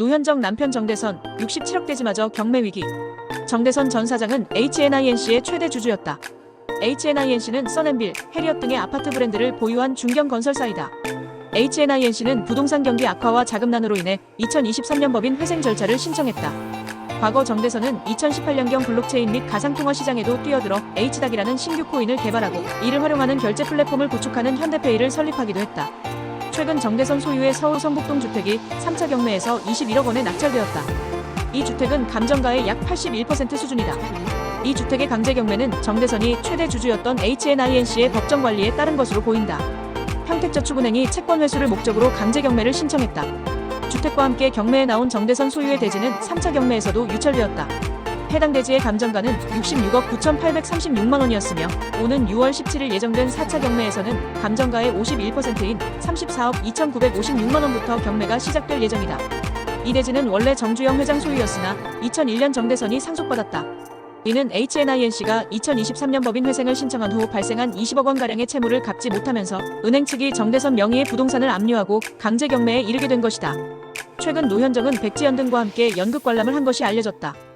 노현정 남편 정대선 67억 대지마저 경매 위기. 정대선 전 사장은 HNINC의 최대 주주였다. HNINC는 써낸빌, 해리엇 등의 아파트 브랜드를 보유한 중견 건설사이다. HNINC는 부동산 경기 악화와 자금난으로 인해 2023년 법인 회생 절차를 신청했다. 과거 정대선은 2018년경 블록체인 및 가상통화 시장에도 뛰어들어 H닥이라는 신규 코인을 개발하고 이를 활용하는 결제 플랫폼을 구축하는 현대페이를 설립하기도 했다. 최근 정대선 소유의 서울 성북동 주택이 3차 경매에서 21억 원에 낙찰되었다. 이 주택은 감정가의 약 81% 수준이다. 이 주택의 강제 경매는 정대선이 최대 주주였던 HNINC의 법정 관리에 따른 것으로 보인다. 평택저축은행이 채권 회수를 목적으로 강제 경매를 신청했다. 주택과 함께 경매에 나온 정대선 소유의 대지는 3차 경매에서도 유찰되었다. 해당 대지의 감정가는 66억 9,836만 원이었으며 오는 6월 17일 예정된 4차 경매에서는 감정가의 51%인 34억 2,956만 원부터 경매가 시작될 예정이다. 이 대지는 원래 정주영 회장 소유였으나 2001년 정대선이 상속받았다. 이는 HNINC가 2023년 법인 회생을 신청한 후 발생한 20억 원가량의 채무를 갚지 못하면서 은행 측이 정대선 명의의 부동산을 압류하고 강제 경매에 이르게 된 것이다. 최근 노현정은 백지연 등과 함께 연극 관람을 한 것이 알려졌다.